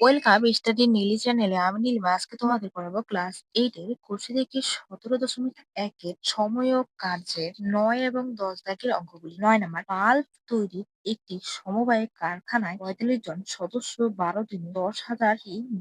Welcome study Neeli চ্যানেলে আমি নীলিমা। আজকে তোমাদের পড়াবো ক্লাস এইট এর কোর্সে থেকে সতেরো দশমিক একের সময় ও কার্যের নয় এবং দশ দাগের অঙ্কগুলি। নয় নাম্বার বাল্ব তৈরি একটি সমবায় কারখানায় পঁয়তাল্লিশ জন সদস্য, বারো দিনে দশ হাজার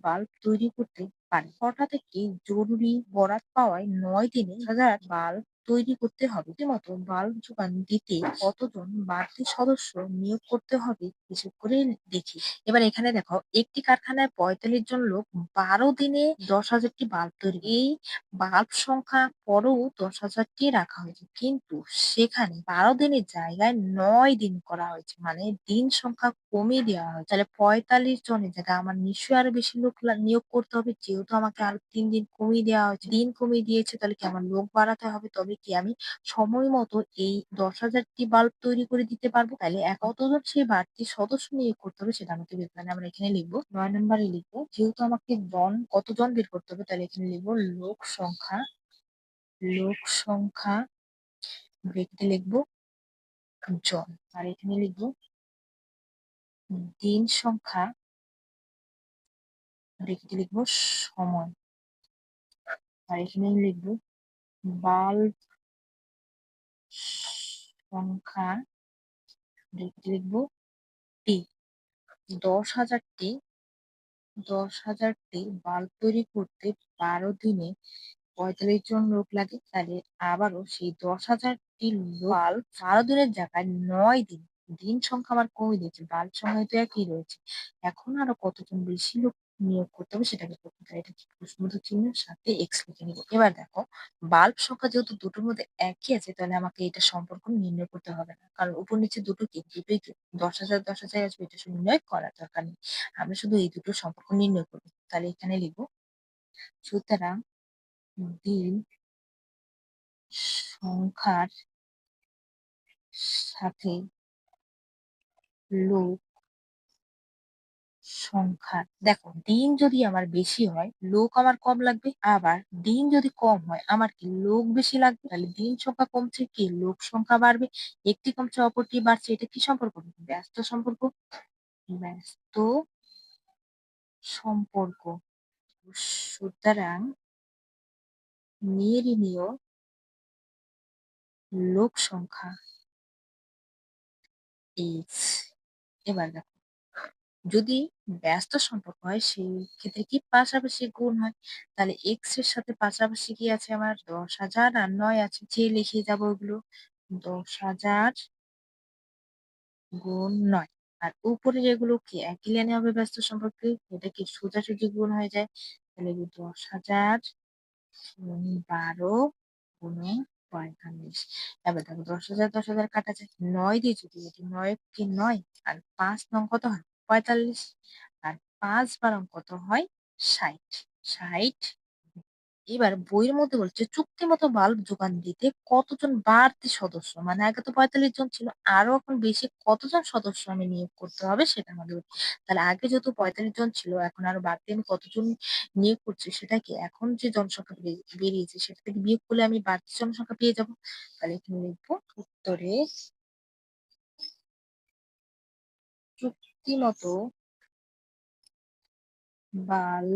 বাল্ব তৈরি করতে পারে। হঠাৎ একটি জরুরি বরাত পাওয়ায় নয় দিনে হাজার বাল্ব তৈরি করতে হবে। রীতিমতো বাল্ব যোগান দিতে কতজন বাড়তি সদস্য নিয়োগ করতে হবে হিসেব করে দেখি। এবার এখানে দেখো, একটি কারখানায় পঁয়তাল্লিশ জন লোক বারো দিনে দশ হাজারটি বাল্ব তৈরি এই বাল্ব সংখ্যা পরেও দশ হাজারটি রাখা হয়েছে। কিন্তু সেখানে বারো দিনের জায়গায় নয় দিন করা হয়েছে। মানে দিন সংখ্যা কমিয়ে দেওয়া হয়েছে। তাহলে পঁয়তাল্লিশ জনের জায়গায় আমার নিশ্চয়ই আরও বেশি লোক নিয়োগ করতে হবে। যেহেতু আমাকে আরও তিন দিন কমিয়ে দেওয়া হয়েছে, দিন কমিয়ে দিয়েছে, তাহলে কি আমার লোক বাড়াতে হবে? তবে কি আমি সময় মতো এই দশ হাজারটি বাল্ব তৈরি করে দিতে পারব? তাহলে কতজন সেই বাড়তি সদস্য নিয়োগ করতে হবে, সেটা আমাকে বের করে আমরা এখানে লিখব, নয় নম্বরে লিখব, যেহেতু আমাকে জন, কতজন বের করতে হবে? তাহলে এখানে লিখব লোক সংখ্যা লোক সংখ্যা ব্রেকেটে লিখব জন, আর এখানে লিখব দিন সংখ্যা ব্রেকেটে লিখব? সময়। আর এখানে লিখব? বাল্ব সংখ্যা লিখব? টি। দশ হাজারটি দশ হাজারটি বাল্ব তৈরি করতে বারো দিনে পঁয়তাল্লিশ জন লোক লাগে, তাহলে আবারও সেই দশ হাজারটি বাল্ব বারো দিনের জায়গায় নয় দিন। দিন সংখ্যা আমার কমে দিয়েছে বাল্ব সংখ্যা তো একই রয়েছে। এখন আরও কতজন বেশি লোক নিয়োগ করতে হবে, সেটাকে করতে হবে এটা প্রশ্নবোধক চিহ্নের সাথে এক্স লিখে নিব। এবার দেখো বাল্ব সংখ্যা যেহেতু দুটোর মধ্যে একই আছে, তাহলে আমাকে এটা সম্পর্ক নির্ণয় করতে হবে না। কারণ উপর নিচে দুটো কি? দুটোই কি? দশ হাজার দশ হাজার আসবে, এটা নির্ণয় করার দরকার নেই। আমরা শুধু এই দুটো সম্পর্ক নির্ণয় করব। তাহলে এখানে লিখব, সুতরাং দিন সংখ্যার সাথে লোক সংখ্যা। দেখো, দিন যদি আমার বেশি হয়, লোক আমার কম লাগবে। আবার দিন যদি কম হয়, আমার কি লোক বেশি লাগবে? তাহলে দিন সংখ্যা কমছে, কি লোক সংখ্যা বাড়বে? একটি কমছে, অপরটি বাড়ছে। এটা কি সম্পর্ক? ব্যস্ত সম্পর্ক। ব্যস্ত সম্পর্ক। সুতরাং নির্ণীয় লোক সংখ্যা এবার দেখো যদি ব্যস্ত সম্পর্ক হয়, সেই ক্ষেত্রে কি পাশাপাশি গুণ হয়? তাহলে এক্সের সাথে পাশাপাশি কি আছে আমার? দশ হাজার আর নয় আছে। যে লিখে যাব ওগুলো। দশ হাজার গুণ নয়। আর উপরে যেগুলো কি একই লাইনে হবে ব্যস্ত সম্পর্কে? এটা কি সোজাসুজি গুণ হয়ে যায়? তাহলে দশ হাজার বারো গুণে পঁয়তাল্লিশ। এবার দেখো, দশ হাজার দশ হাজার কাটা যায়। নয় দিয়ে যদি এটি নয় কি নয়, আর পাঁচ নং কত হয়? পঁয়তাল্লিশ আর পাঁচ বারং কত হয় ষাট। ষাট। এবার বইয়ের মধ্যে বলছে, চুক্তি মতো বাল্ব যোগান দিতে কতজন বাড়তি সদস্য? মানে আগে তো পঁয়তাল্লিশ জন ছিল, আরও এখন বেশি কতজন সদস্য আমি নিয়োগ করতে হবে সেটা আমাদের তাহলে আগে যেহেতু পঁয়তাল্লিশ জন ছিল, এখন আরও বাড়তি আমি কতজন নিয়োগ করছি সেটা কি এখন যে জনসংখ্যা বেরিয়েছে সেটা থেকে বিয়োগ করলে আমি বাড়তি জনসংখ্যা পেয়ে যাব? তাহলে এখানে লিখব, উত্তরে চুক্তি মতো বাল্ব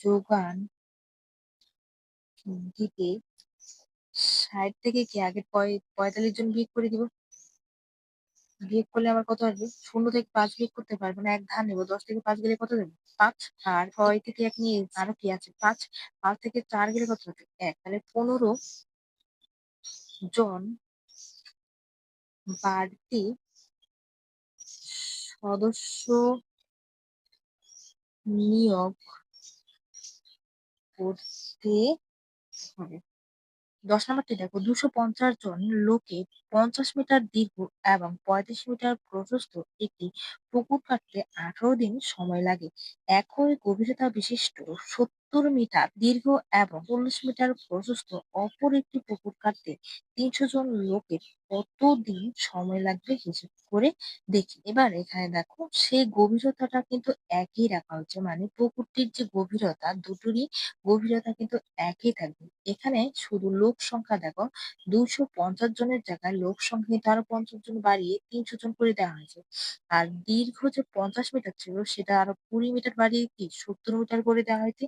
যোগান দিতে ষাট থেকে কি আগে পঁয়- পঁয়তাল্লিশ জন বিয়োগ করে দিব? বিয়োগ করলে আমার কত আসবে? শূন্য থেকে পাঁচ বিয়োগ করতে পারব না, এক ধার নেব। দশ থেকে পাঁচ গেলে কত দেবো? পাঁচ। আর ছয় থেকে এক নিয়ে আরও কি আছে? পাঁচ। পাঁচ থেকে চার গেলে কত হবে? এক। তাহলে পনেরো জন বাড়তি সদস্য নিয়োগ করতে হবে। দশ নম্বরটি দেখো, দুশো পঞ্চাশ জন লোকে পঞ্চাশ মিটার দীর্ঘ এবং পঁয়ত্রিশ মিটার প্রশস্ত একটি পুকুর কাটতে আঠারো দিন সময় লাগে। একই গভীরতা বিশিষ্ট সত্তর মিটার দীর্ঘ এবং চল্লিশ মিটার প্রশস্ত অপর একটি পুকুর কাটতে তিনশো জন লোকের কতদিন সময় লাগবে হিসেব করে দেখি। এবার এখানে দেখো, সেই গভীরতাটা কিন্তু একই রাখা হচ্ছে। মানে পুকুরটির যে গভীরতা, দুটোরই গভীরতা কিন্তু একই থাকবে। এখানে শুধু লোক সংখ্যা দেখো ২৫০ জনের জায়গায় লোক সংখ্যা কিন্তু আরও ৫০ জন বাড়িয়ে ৩০০ জন করে দেওয়া হয়েছে। আর দীর্ঘ যে ৫০ মিটার ছিল, সেটা আরও ২০ মিটার বাড়িয়ে কি ৭০ মিটার করে দেওয়া হয়েছে।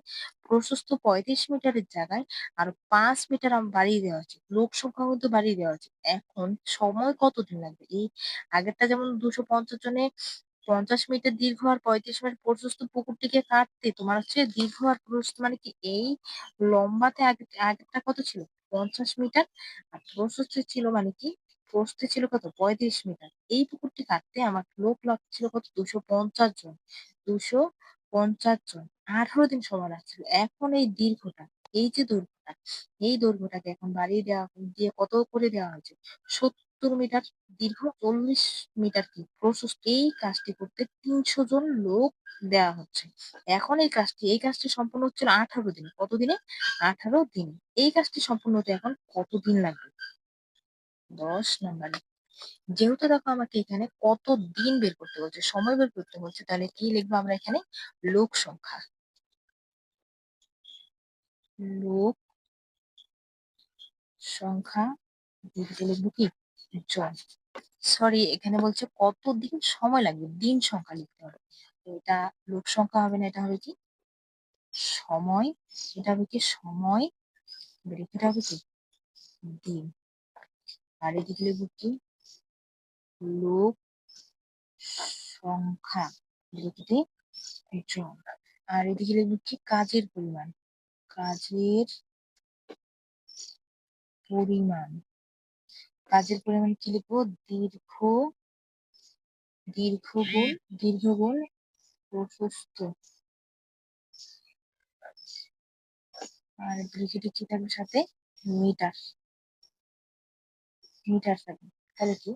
প্রশস্ত ৩৫ মিটারের জায়গায় আরও পাঁচ মিটার বাড়িয়ে দেওয়া হয়েছে। লোক সংখ্যা কিন্তু বাড়িয়ে দেওয়া হয়েছে। এখন সময় কতদিন লাগবে? এই আগেরটা যেমন ২৫০ জনে ৫০ মিটার দীর্ঘ আর ৩৫ মিটার প্রশস্ত পুকুরটিকে কাটতে তোমার হচ্ছে দীর্ঘ আর প্রস্থ মানে কি এই লম্বাতে আগে, আগেরটা কত ছিল? ৫০ মিটার আর প্রশস্ত ছিল মানে কি প্রস্থে ছিল কত? ৩৫ মিটার। এই পুকুরটি কাটতে আমার লোক লাগছিল কত? ২৫০ জন। ২৫০ জন। ১৮ দিন সময় লাগছিল। এখন এই দীর্ঘটা, এই যে দৈর্ঘ্যটা, এই দৈর্ঘ্যটাকে এখন বাড়িয়ে দেওয়া দিয়ে কত করে দেওয়া হয়েছে? ৭০ মিটার দীর্ঘ ৪০ মিটার কি প্রশস্ত। এই কাজটি করতে ৩০০ জন লোক দেওয়া হচ্ছে। এখন এই কাজটি, এই কাজটি সম্পূর্ণ হচ্ছিল ১৮ দিনে। কত দিনে? ১৮ দিনে। এই কাজটি সম্পূর্ণ হতে এখন কতদিন লাগবে? ১০ নাম্বারে। যেহেতু দেখো আমাকে এখানে কত দিন বের করতে বলছে, সময় বের করতে বলছে, তাহলে কি লিখব আমরা এখানে? লোক সংখ্যা। লোক সংখ্যা লিখব কি? জন। সরি এখানে বলছে কতদিন সময় লাগবে? দিন সংখ্যা লিখতে হবে। তো এটা লোক সংখ্যা হবে না, এটা হবে কি? সময়। এটা হবে কি? সময়। এটা হবে কি? দিন। আর এদিকে লিখব কি? লোক সংখ্যা লিখতে জন। আর এদিকে লিখব কি? কাজের পরিমাণ। কাজের পরিমাণ। কাজের পরিমাণ কি লিখব? দীর্ঘ দীর্ঘ গুণ দীর্ঘ গুণ প্রশস্ত। আর ব্রিকেটে কি থাকবে সাথে? মিটার। মিটার থাকবে। তাহলে কি?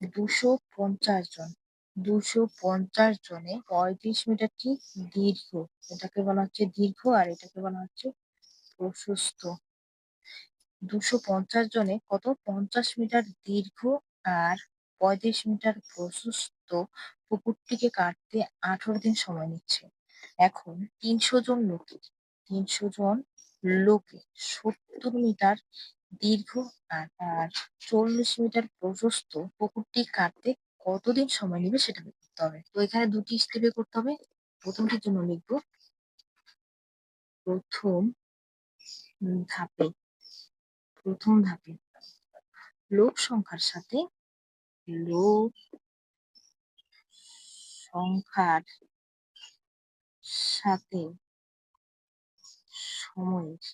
দুশো পঞ্চাশ জন। দুশো পঞ্চাশ জনে পঁয়ত্রিশ মিটার কি? দীর্ঘ। এটাকে বলা হচ্ছে দীর্ঘ আর এটাকে বলা হচ্ছে প্রশস্ত। দুশো পঞ্চাশ জনে কত? পঞ্চাশ মিটার দীর্ঘ আর পঁয়ত্রিশ মিটার প্রশস্ত পুকুরটিকে কাটতে আঠারো দিন সময় নিচ্ছে। এখন তিনশো জন লোকে, তিনশো জন লোকে সত্তর মিটার দীর্ঘ আর আর চল্লিশ মিটার প্রশস্ত পুকুরটি কাটতে কতদিন সময় নেবে সেটা করতে হবে। তো এখানে দুটি স্টেপে করতে হবে। প্রথমটির জন্য লিখব প্রথম ধাপে প্রথম ধাপে লোক সংখ্যার সাথে লোক সংখ্যার সাথে সময়ের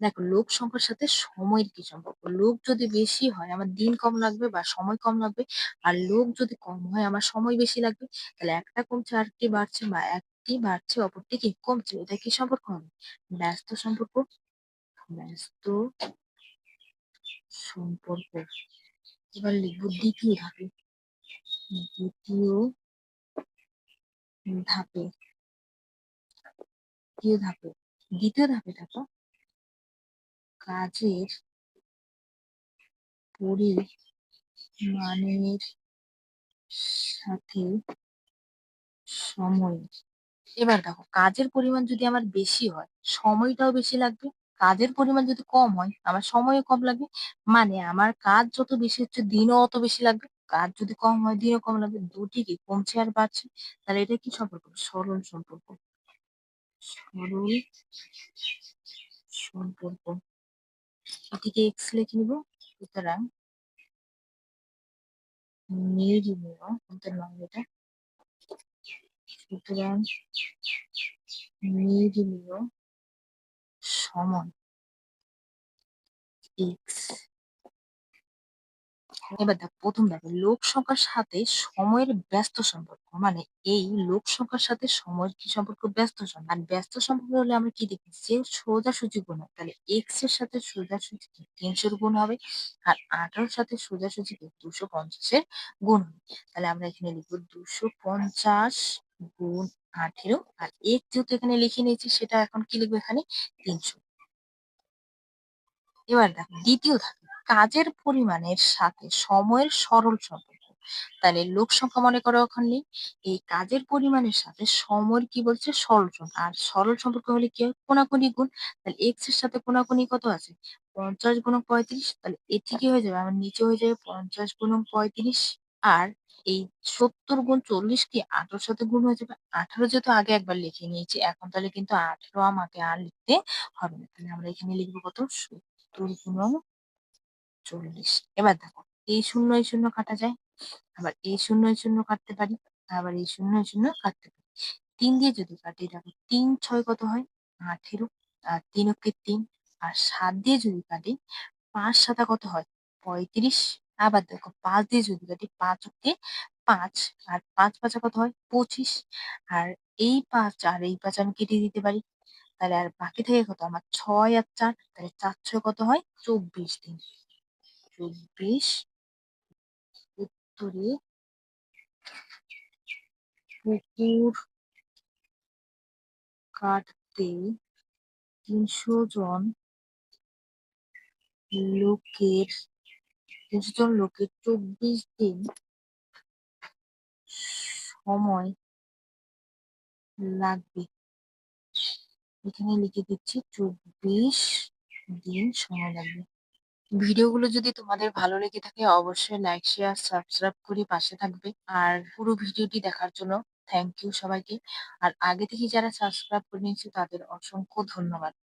দেখো লোক সংখ্যার সাথে সময়ের কি সম্পর্ক? লোক যদি বেশি হয়, আমার দিন কম লাগবে বা সময় কম লাগবে, আর লোক যদি কম হয়, আমার সময় বেশি লাগবে, তাহলে একটা কমছে, আরেকটি বাড়ছে বা একটি বাড়ছে অপরটি কি কমছে, এটা কি সম্পর্ক হবে? ব্যস্ত সম্পর্ক ব্যস্ত সম্পর্ক। এবার লিখব দ্বিতীয় ধাপে। দ্বিতীয় ধাপে। দ্বিতীয় ধাপে। দ্বিতীয় ধাপে দেখো। কাজের পরিমাণের সাথে সময়। এবার দেখো, কাজের পরিমাণ যদি আমার বেশি হয়, সময়টাও বেশি লাগবে। কাজের পরিমাণ যদি কম হয়, আমার সময়ও কম লাগবে। মানে আমার কাজ যত বেশি হচ্ছে, দিনও অত বেশি লাগবে। কাজ যদি কম হয়, দিনও কম লাগবে। দুটি কি কমছে আর বাড়ছে? তাহলে এটা কি সম্পর্ক? সরল সম্পর্ক। সরল সম্পর্ক। এটিকে এক্স লিখে নিব। সুতরাং সুতরাং সমান এক্স এবার দেখ প্রথম দেখো লোক সংখ্যার সাথে সময়ের ব্যস্ত সম্পর্ক। মানে এই লোক সংখ্যার সাথে সময়ের কি সম্পর্ক? ব্যস্ত সম্পর্ক। আর ব্যস্ত সম্পর্ক হলে আমরা কি দেখি? যে সোজাসুজি গুণ হয়। তাহলে এক্সের সাথে সোজাসুজি কি? তিনশোর গুণ হবে। আর আঠারোর সাথে সোজাসুজি কি? দুশো পঞ্চাশের গুণ হবে। তাহলে আমরা এখানে লিখব দুশো পঞ্চাশ গুণ আঠেরো। আর এক যেহেতু এখানে লিখে নিয়েছি, সেটা এখন কি লিখব এখানে? তিনশো। এবার দেখো, দ্বিতীয় ধাপে কাজের পরিমাণের সাথে সময়ের সরল সম্পর্ক। তাহলে লোক সংখ্যা মনে করো ওখানে এই কাজের পরিমাণের সাথে সময়ের কি বলছে সরল সংখ্যা। আর সরল সম্পর্ক হলে কি হয়? কোনাকুনি গুণ। তাহলে x এর সাথে কোনাকুনি কত আছে? ৫০ গুণক ৩৫ তাহলে এটি কি হয়ে যাবে? আমার নিচে হয়ে যাবে ৫০ গুণক ৩৫ আর এই ৭০ গুণ ৪০ কি ১৮ সাথে গুণ হয়ে যাবে। ১৮ যেহেতু আগে একবার লিখে নিয়েছি, এখন তাহলে কিন্তু ১৮ আমাকে আর লিখতে হবে না। তাহলে আমরা এখানে লিখব কত? ৭০ গুণক ৪০ এবার দেখো, এই শূন্য এই শূন্য কাটা যায়। আবার এই শূন্য এই শূন্য কাটতে পারি। আবার এই শূন্য এই শূন্য কাটতে পারি। ৩ দিয়ে যদি কাটি, দেখো ৩ ৬ কত হয়? ১৮ আর ৩ অক্ষে ৩ আর ৭ দিয়ে যদি কাটি ৫ ৭ কত হয়? ৩৫ আবার দেখো ৫ দিয়ে যদি কাটি ৫ অক্ষে ৫ আর ৫ ৫ কত হয়? ২৫ আর এই ৫ আর এই ৫ আমি কেটে দিতে পারি। তাহলে আর বাকি থাকে কত? আমার ৬ আর ৪ তাহলে ৪ ৬ কত হয়? ২৪ দিন। ২৪ উত্তরে পুকুর কাটতে ৩০০ জন লোকের ৩০০ জন লোকের ২৪ দিন সময় লাগবে। এখানে লিখে দিচ্ছি ২৪ দিন সময় লাগবে। ভিডিওগুলো যদি তোমাদের ভালো লেগে থাকে অবশ্যই লাইক, শেয়ার, সাবস্ক্রাইব করে পাশে থাকবে। আর পুরো ভিডিওটি দেখার জন্য থ্যাংক ইউ সবাইকে। আর আগে থেকে যারা সাবস্ক্রাইব করে নিয়েছে তাদের অসংখ্য ধন্যবাদ।